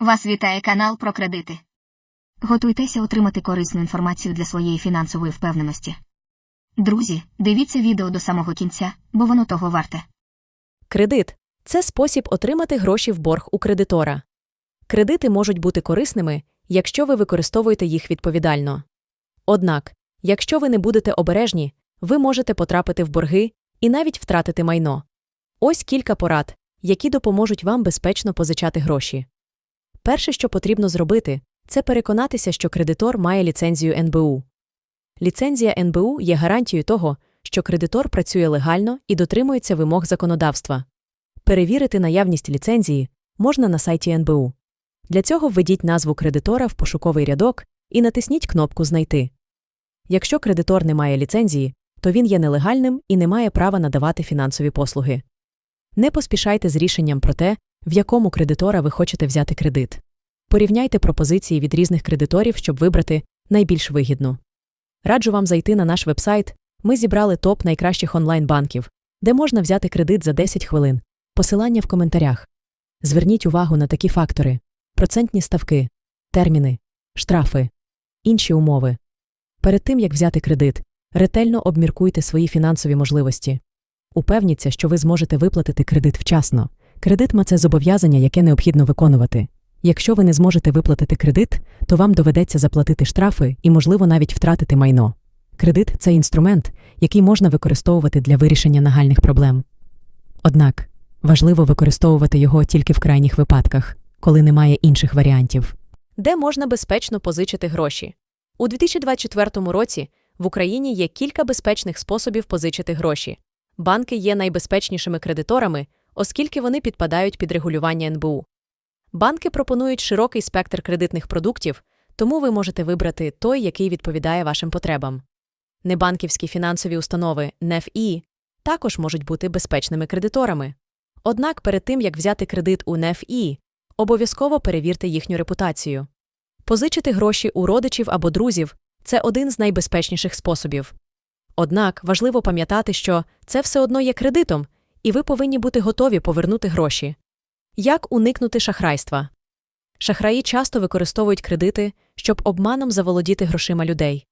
Вас вітає канал про кредити. Готуйтеся отримати корисну інформацію для своєї фінансової впевненості. Друзі, дивіться відео до самого кінця, бо воно того варте. Кредит це спосіб отримати гроші в борг у кредитора. Кредити можуть бути корисними, якщо ви використовуєте їх відповідально. Однак, якщо ви не будете обережні, ви можете потрапити в борги і навіть втратити майно. Ось кілька порад, які допоможуть вам безпечно позичати гроші. Перше, що потрібно зробити, це переконатися, що кредитор має ліцензію НБУ. Ліцензія НБУ є гарантією того, що кредитор працює легально і дотримується вимог законодавства. Перевірити наявність ліцензії можна на сайті НБУ. Для цього введіть назву кредитора в пошуковий рядок і натисніть кнопку Знайти. Якщо кредитор не має ліцензії, то він є нелегальним і не має права надавати фінансові послуги. Не поспішайте з рішенням про те, в якому кредитора ви хочете взяти кредит. Порівняйте пропозиції від різних кредиторів, щоб вибрати найбільш вигідну. Раджу вам зайти на наш вебсайт. Ми зібрали топ найкращих онлайн-банків, де можна взяти кредит за 10 хвилин. Посилання в коментарях. Зверніть увагу на такі фактори: процентні ставки, терміни, штрафи, інші умови. Перед тим як взяти кредит, ретельно обміркуйте свої фінансові можливості. Упевніться, що ви зможете виплатити кредит вчасно. Кредит – це зобов'язання, яке необхідно виконувати. Якщо ви не зможете виплатити кредит, то вам доведеться заплатити штрафи і, можливо, навіть втратити майно. Кредит це інструмент, який можна використовувати для вирішення нагальних проблем. Однак важливо використовувати його тільки в крайніх випадках, коли немає інших варіантів. Де можна безпечно позичити гроші? У 2024 році в Україні є кілька безпечних способів позичити гроші. Банки є найбезпечнішими кредиторами, оскільки вони підпадають під регулювання НБУ. Банки пропонують широкий спектр кредитних продуктів, тому ви можете вибрати той, який відповідає вашим потребам. Небанківські фінансові установи НЕФІ також можуть бути безпечними кредиторами. Однак перед тим, як взяти кредит у НЕФІ, обов'язково перевірте їхню репутацію. Позичити гроші у родичів або друзів це один з найбезпечніших способів. Однак важливо пам'ятати, що це все одно є кредитом, і ви повинні бути готові повернути гроші. Як уникнути шахрайства? Шахраї часто використовують кредити, щоб обманом заволодіти грошима людей.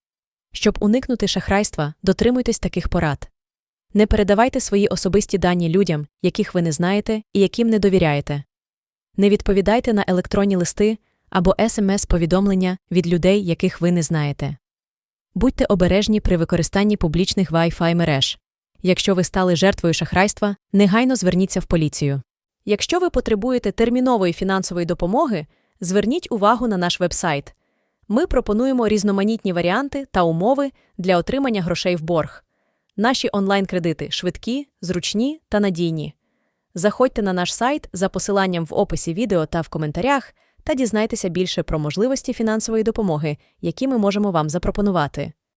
Щоб уникнути шахрайства, дотримуйтесь таких порад. Не передавайте свої особисті дані людям, яких ви не знаєте і яким не довіряєте. Не відповідайте на електронні листи або смс-повідомлення від людей, яких ви не знаєте. Будьте обережні при використанні публічних Wi-Fi мереж. Якщо ви стали жертвою шахрайства, негайно зверніться в поліцію. Якщо ви потребуєте термінової фінансової допомоги, зверніть увагу на наш вебсайт. Ми пропонуємо різноманітні варіанти та умови для отримання грошей в борг. Наші онлайн-кредити швидкі, зручні та надійні. Заходьте на наш сайт за посиланням в описі відео та в коментарях та дізнайтеся більше про можливості фінансової допомоги, які ми можемо вам запропонувати.